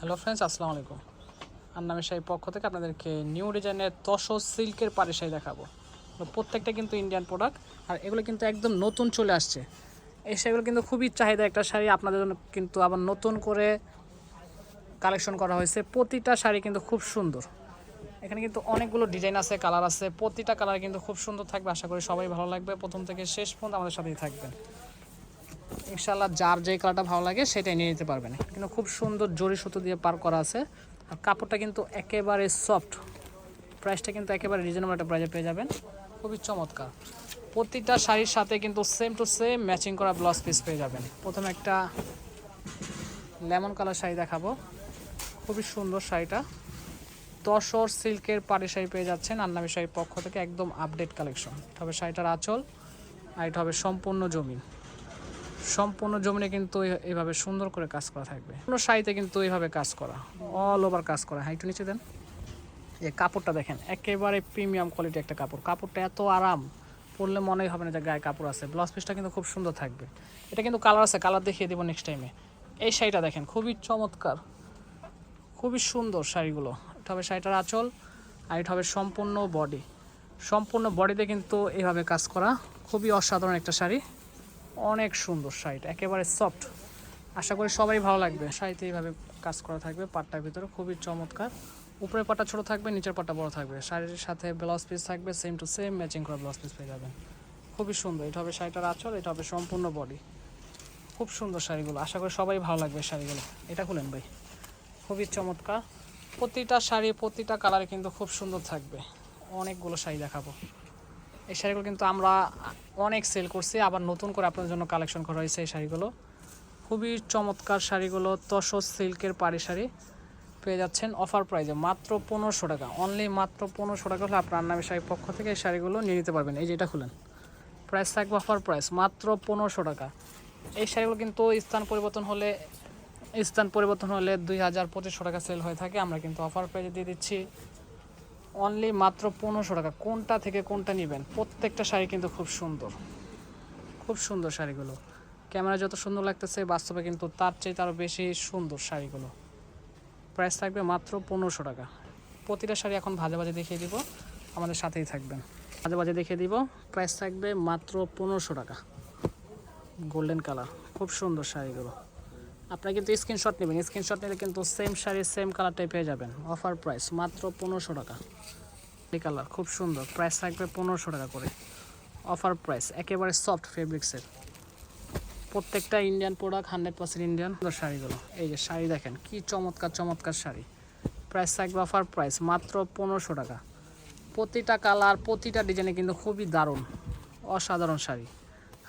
Hello friends আসসালামু আলাইকুম। আন্নামি শাড়ির পক্ষ থেকে আপনাদেরকে নিউ ডিজাইনের তসো সিল্কের পাড়ি শাড়ি দেখাবো। প্রত্যেকটা কিন্তু ইন্ডিয়ান প্রোডাক্ট আর এগুলো কিন্তু একদম নতুন চলে আসছে। এই শাড়িগুলো কিন্তু খুবই চাহিদা একটা শাড়ি, আপনাদের জন্য কিন্তু আবার নতুন করে কালেকশন করা হয়েছে। প্রতিটা শাড়ি কিন্তু খুব সুন্দর। এখানে কিন্তু অনেকগুলো ডিজাইন আছে কালার আছে। প্রতিটা কালার কিন্তু খুব সুন্দর থাকবে, আশা করি সবাই ভালো লাগবে। প্রথম থেকে শেষ পর্যন্ত আমাদের সাথেই থাকবেন। ইনশাল্লাহ যার যে কালারটা ভালো লাগে সেটাই নিয়ে নিতে পারবেন। কিন্তু খুব সুন্দর জরি সুতো দিয়ে পার করা আছে। আর কাপড়টা কিন্তু একেবারে সফট প্রাইসটা কিন্তু একেবারে রিজনেবল একটা প্রাইজে পেয়ে যাবেন। খুবই চমৎকার। প্রতিটা শাড়ির সাথে কিন্তু সেম টু সেম ম্যাচিং করা ব্লাউজ পিস পেয়ে যাবেন। প্রথমে একটা লেমন কালার শাড়ি দেখাবো। খুবই সুন্দর শাড়িটা। তসর সিল্কের পাড়ি শাড়ি পেয়ে যাচ্ছেন আন্নামি শাড়ির পক্ষ থেকে একদম আপডেট কালেকশন তবে শাড়িটার আঁচল আর এটা হবে সম্পূর্ণ জমিন। সম্পূর্ণ জমিনে কিন্তু এই- এইভাবে সুন্দর করে কাজ করা থাকবে। কোনো শাড়িতে কিন্তু এইভাবে কাজ করা। অল ওভার কাজ করা। হ্যাঁ একটু নিচে দেন। এই কাপড়টা দেখেন, একেবারে প্রিমিয়াম কোয়ালিটি একটা কাপড়। কাপড়টা এত আরাম, পরলে মনেই হবে না যে গায়ে কাপড় আছে। ব্লাউজ পিসটা কিন্তু খুব সুন্দর থাকবে। এটা কিন্তু কালার আছে কালার দেখিয়ে দেবো নেক্সট টাইমে এই শাড়িটা দেখেন, খুবই চমৎকার। খুবই সুন্দর শাড়িগুলো। এটা হবে শাড়িটার আঁচল আর এটা হবে সম্পূর্ণ বডি সম্পূর্ণ বডিতে কিন্তু এভাবে কাজ করা খুবই অসাধারণ একটা শাড়ি। অনেক সুন্দর শাড়িটা, একেবারে সফট আশা করি সবাই ভালো লাগবে। শাড়িতে এইভাবে কাজ করা থাকবে, পাটটার ভিতরে খুবই চমৎকার। উপরের পাটটা ছোট থাকবে, নিচের পাটটা বড় থাকবে। শাড়ির সাথে ব্লাউজ পিস থাকবে সেম টু সেম ম্যাচিং করা ব্লাউজ পিস পেয়ে যাবেন। খুবই সুন্দর। এটা হবে শাড়িটার আঁচল, এটা হবে সম্পূর্ণ বডি খুব সুন্দর শাড়িগুলো। আশা করি সবাই ভালো লাগবে শাড়িগুলো। এটা খুলেন ভাই। খুবই চমৎকার। প্রতিটা শাড়ি প্রতিটা কালারে কিন্তু খুব সুন্দর থাকবে। অনেকগুলো শাড়ি দেখাবো। এই শাড়িগুলো কিন্তু আমরা অনেক সেল করছি, আবার নতুন করে আপনাদের জন্য কালেকশন করা হয়েছে এই শাড়িগুলো। খুবই চমৎকার শাড়িগুলো, তসর সিল্কের পাড়ি শাড়ি পেয়ে যাচ্ছেন অফার প্রাইজে মাত্র পনেরোশো টাকা। অনলি মাত্র পনেরোশো টাকা হলে আপনার নামে শাড়ির পক্ষ থেকে এই শাড়িগুলো নিয়ে নিতে পারবেন। এই যে এটা খুলেন। প্রাইস থাকবে অফার প্রাইস মাত্র পনেরোশো টাকা। এই শাড়িগুলো কিন্তু স্থান পরিবর্তন হলে, স্থান পরিবর্তন হলে দুই হাজার পঁচিশশো টাকা সেল হয়ে থাকে। আমরা কিন্তু অফার প্রাইজে দিয়ে দিচ্ছি। অনলি মাত্র পনেরোশো টাকা। কোনটা থেকে কোনটা নেবেন? প্রত্যেকটা শাড়ি কিন্তু খুব সুন্দর। খুব সুন্দর শাড়িগুলো। ক্যামেরা যত সুন্দর লাগতেছে, বাস্তবে কিন্তু তার চেয়ে তারও বেশি সুন্দর শাড়িগুলো। প্রাইস থাকবে মাত্র পনেরোশো টাকা। প্রতিটা শাড়ি এখন ভাজে ভাজে দেখিয়ে দিব। আমাদের সাথেই থাকবেন। ভাজে ভাজে দেখিয়ে দিব। প্রাইস থাকবে মাত্র পনেরোশো টাকা। গোল্ডেন কালার খুব সুন্দর শাড়িগুলো। আপনারা কিন্তু স্ক্রিনশট নেবেন। স্ক্রিনশট নিলে কিন্তু সেম শাড়ি সেম কালারটাই পেয়ে যাবেন। অফার প্রাইস মাত্র পনেরোশো টাকা। এই কালার খুব সুন্দর। প্রাইস থাকবে পনেরোশো টাকা করে। অফার প্রাইস একেবারে সফট ফেব্রিক্সের প্রত্যেকটা Indian product hundred percent Indian শাড়িগুলো। এই যে শাড়ি দেখেন, কি চমৎকার চমৎকার শাড়ি। প্রাইস থাকবে অফার প্রাইস মাত্র পনেরোশো টাকা। প্রতিটা কালার প্রতিটা ডিজাইনে কিন্তু খুবই দারুণ, অসাধারণ sari.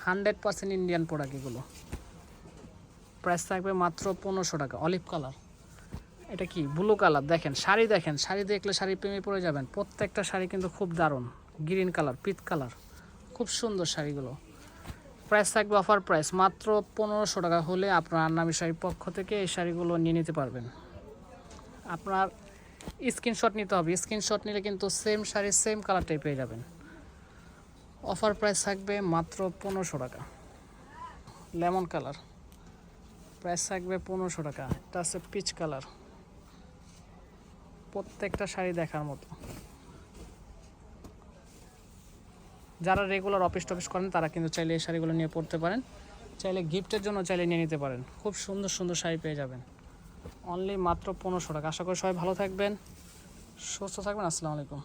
Hundred percent Indian product এগুলো। প্রাইস থাকবে মাত্র পনেরোশো টাকা, অলিভ কালার। এটা কি? Blue colour. দেখেন, শাড়ি দেখেন, শাড়ি দেখলে শাড়ি প্রেমে পড়ে যাবেন। প্রত্যেকটা শাড়ি কিন্তু খুব দারুণ, গ্রিন কালার পিত কালার। খুব সুন্দর শাড়িগুলো। প্রাইস থাকবে অফার প্রাইস মাত্র পনেরোশো টাকা হলে আপনার আন্নামি শাড়ির পক্ষ থেকে এই শাড়িগুলো নিয়ে নিতে পারবেন। আপনার স্ক্রিনশট নিতে হবে। স্ক্রিনশট নিলে কিন্তু সেম শাড়ি সেম কালারটাই পেয়ে যাবেন। অফার প্রাইস থাকবে মাত্র পনেরোশো টাকা। Lemon colour. প্রাইস থাকবে পনেরোশো টাকা। এটা আছে পিচ কালার প্রত্যেকটা শাড়ি দেখার মতো। যারা রেগুলার অফিস টফিস করেন, তারা কিন্তু চাইলে এই শাড়িগুলো নিয়ে পড়তে পারেন। চাইলে গিফটের জন্য চাইলে নিয়ে নিতে পারেন। খুব সুন্দর সুন্দর শাড়ি পেয়ে যাবেন। অনলি মাত্র পনেরোশো টাকা। আশা করি সবাই ভালো থাকবেন। সুস্থ থাকবেন। আসসালামু আলাইকুম।